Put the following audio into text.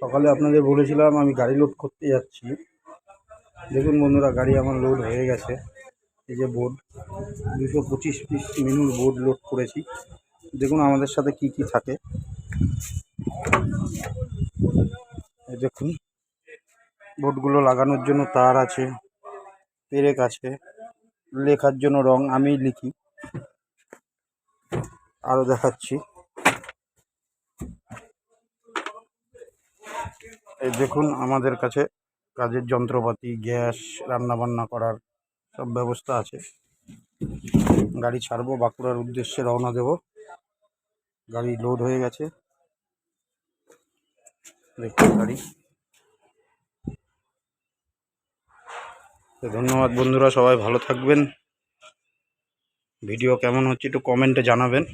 সকালে আপনাদের বলেছিলাম আমি গাড়ি লোড করতে যাচ্ছি। দেখুন বন্ধুরা, গাড়ি আমার লোড হয়ে গেছে। এই যে বোর্ড দুশো পঁচিশ পিস মিনুর বোর্ড লোড করেছি। দেখুন আমাদের সাথে কি কি থাকে। দেখুন বোর্ডগুলো লাগানোর জন্য তার আছে, পেরেক আছে, লেখার জন্য রং আমিই লিখি। আরও দেখাচ্ছি এই দেখুন, আমাদের কাছে কাজের যন্ত্রপাতি, গ্যাস, রান্নাবান্না করার সব ব্যবস্থা আছে। গাড়ি ছাড়বো, বাঁকুড়ার উদ্দেশ্যে রওনা দেব। গাড়ি লোড হয়ে গেছে। দেখুন গাড়ি। ধন্যবাদ বন্ধুরা, সবাই ভালো থাকবেন। ভিডিও কেমন হচ্ছে একটু কমেন্টে জানাবেন।